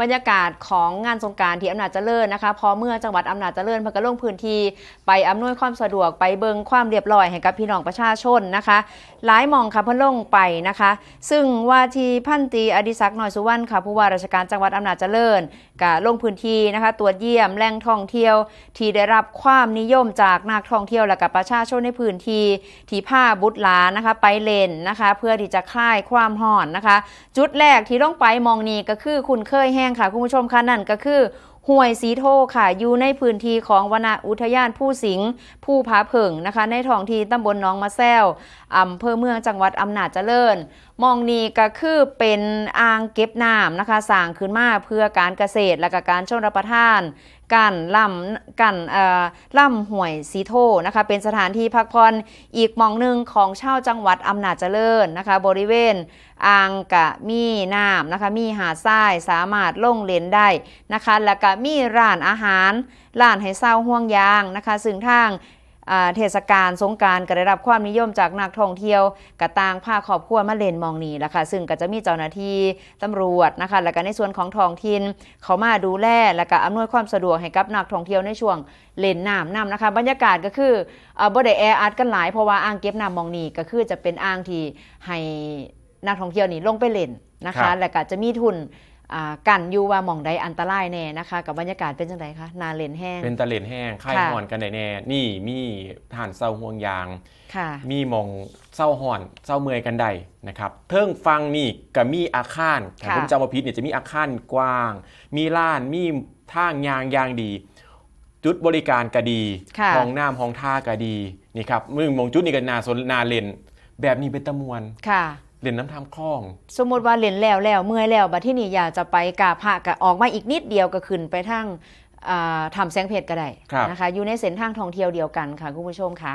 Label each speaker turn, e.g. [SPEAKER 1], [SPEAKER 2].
[SPEAKER 1] บรรยากาศของงานสงการที่อำนาจเจริญนะคะ พอเมื่อจังหวัดอำนาจเจริญเพิ่นก็ลงพื้นที่ไปอำนวยความสะดวกไปเบิงความเรียบร้อยให้กับพี่น้องประชาชนนะคะ หลายมองค่ะเพิ่นลงไปนะคะ ซึ่งว่าที่พันตีอดิศักดิ์หน่อยสุวรรณค่ะผู้ว่าราชการจังหวัดอำนาจเจริญก็ลงพื้นที่นะคะตรวจเยี่ยมแหล่งท่องเที่ยว ที่ได้รับความนิยมจากนักท่องเที่ยวและกับประชาชนในพื้นที่ที่ผ้าบุตรหลานนะคะไปเล่นนะคะ เพื่อที่จะคลายความห่อนนะคะ จุดแรกที่ต้องไปมองนี้ก็คือคุณเคยแหงค่ะ คุณผู้ชมค่ะนั่นก็คือ ห้วยสีโทค่ะ อยู่ในพื้นที่ของวนาอุทยานผู้สิงห์ผู้ผาเผิงนะคะ ในท้องที่ตำบลหนองมะแซวอำเภอเมืองจังหวัดอำนาจเจริญ มองนี้ก็คือเป็นอ่างเก็บน้ำนะคะสร้างขึ้นมาเพื่อการเกษตรและก็การชนรับประทานกันล่ำกันเอ่อล่ำห่วยสีโทนะคะ เป็นสถานที่พักผ่อนอีกมองหนึ่งของชาวจังหวัดอำนาจเจริญนะคะ บริเวณอ่างกะมีน้ำนะคะ มีหาดทรายสามารถลงเล่นได้นะคะ แล้วก็มีร้านอาหารร้านให้เศร้าห่วงยางนะคะซึ่งทางอ่าเทศกาลสงกรารก็ได้รับความนิยมจากนักท่องเที่ยวกระตางพาครอบครัวมาเล่นหมองนี้แหละค่ะซึ่งก็จะมีเจ้าหน้าที่ตำรวจนะคะแล้วก็ในส่วนของท้องถิ่นเขามาดูแลและก็อำนวยความสะดวกให้กับนักท่องเที่ยวในช่วงเล่นน้ำน้ำนะคะ บรรยากาศก็คือเอ่อบ่ได้แออัดกันหลายเพราะว่าอ่างเก็บน้ำหมองนี้ก็คือจะเป็นอ่างที่ให้นักท่องเที่ยวนี่ลงไปเล่นนะ
[SPEAKER 2] ครั
[SPEAKER 1] คะ
[SPEAKER 2] บ
[SPEAKER 1] และก็จะมีทุนอ่า กันอยู่ว่าหมองใดอันตรายแน่นะคะ กับบรรยากาศเป็นจังไดคะนาเล่นแห้ง
[SPEAKER 2] เป็นตะเลนแห้งค่าย
[SPEAKER 1] ค่ะ
[SPEAKER 2] ห่อนกันได้แน่นี่มีทหานเศร้าห่วงยาง
[SPEAKER 1] ค่ะ
[SPEAKER 2] มีหมองเศร้าห่อนเศร้าเมื่อยกันได้นะครับเทิงฟังนี่ก็มีอาคารถ้า
[SPEAKER 1] ค่ะ
[SPEAKER 2] ผมจำมาพิษเนี่ยจะมีอาคารกว้าง มีล้านมีทางยางยางดี จุดบริการก็ดี
[SPEAKER 1] ค่ะ
[SPEAKER 2] ห้องน้ำห้องท่าก็ดีนี่ครับมึงมองจุดนี้กันนาสนนาเลนแบบนี้เป็นตะมวน
[SPEAKER 1] ค่ะ
[SPEAKER 2] เล่นน้ำทำคลอง
[SPEAKER 1] สมมติว่าเล่นแล้วแล้วเมื่อยแล้วบัดที่นี่อยากจะไปกราบพระก็ออกมาอีกนิดเดียวก็ขึ้นไปทางอ่าทำแสงเพชรก็ได้
[SPEAKER 2] ครับ
[SPEAKER 1] นะคะอยู่ในเส้นทางท่องเที่ยวเดียวกันค่ะคุณผู้ชมค่ะ